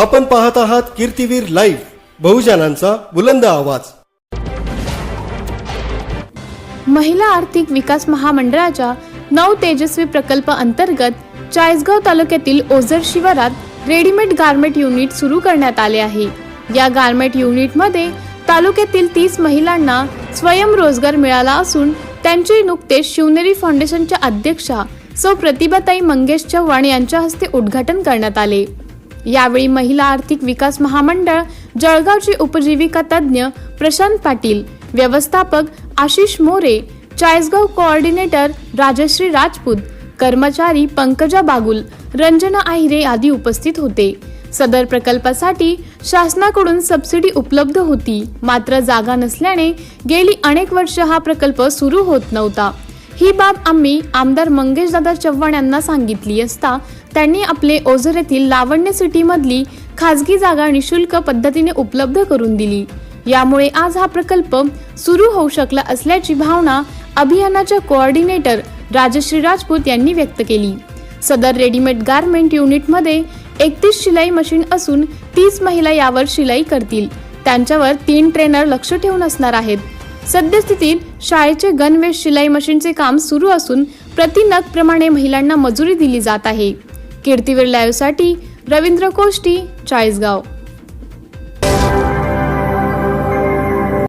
आपण पाहत आहात कीर्तीवीर लाईव्ह बहुजनांचा बुलंद आवाज. महिला आर्थिक विकास महामंडळाच्या नऊ तेजस्वी प्रकल्प अंतर्गत चाळीसगाव तालुक्यातील ओझर शिवारात रेडीमेड गारमेंट युनिट सुरू करण्यात आले आहे. या गारमेंट युनिटमध्ये तालुक्यातील तीस महिलांना स्वयंरोजगार मिळाला असून त्यांचे नुकतेच शिवनेरी फाउंडेशनच्या अध्यक्षा सौ प्रतिभाताई मंगेश चव्हाण यांच्या हस्ते उद्घाटन करण्यात आले. यावेळी महिला आर्थिक विकास महामंडळ जळगावचे उपजीविका तज्ज्ञ प्रशांत पाटील व्यवस्थापक आशिष मोरे चाळीसगाव कोऑर्डिनेटर राजश्री राजपूत कर्मचारी पंकजा बागुल रंजना आहिरे आदी उपस्थित होते. सदर प्रकल्पासाठी शासनाकडून सबसिडी उपलब्ध होती. मात्र जागा नसल्याने गेली अनेक वर्ष हा प्रकल्प सुरू होत नव्हता. ही बाब आम्ही आमदार मंगेशदादा चव्हाण यांना सांगितली असता त्यांनी आपले ओझर येथील लावण्य सिटीमधली खाजगी जागा निशुल्क पद्धतीने उपलब्ध करून दिली. यामुळे आज हा प्रकल्प सुरू होऊ शकला असल्याची भावना अभियानाच्या कोऑर्डिनेटर राजश्री राजपूत यांनी व्यक्त केली. सदर रेडीमेड गारमेंट युनिटमध्ये एकतीस शिलाई मशीन असून तीस महिला यावर शिलाई करतील. त्यांच्यावर तीन ट्रेनर लक्ष ठेवून असणार आहेत. सद्यस्थितीत शाळेचे गणवेश शिलाई मशीनचे काम सुरू असून प्रति नग प्रमाणे महिलांना मजुरी दिली जात आहे. कीर्तीवीर लाईव्हसाठी रवींद्र कोष्टी चाळीसगाव.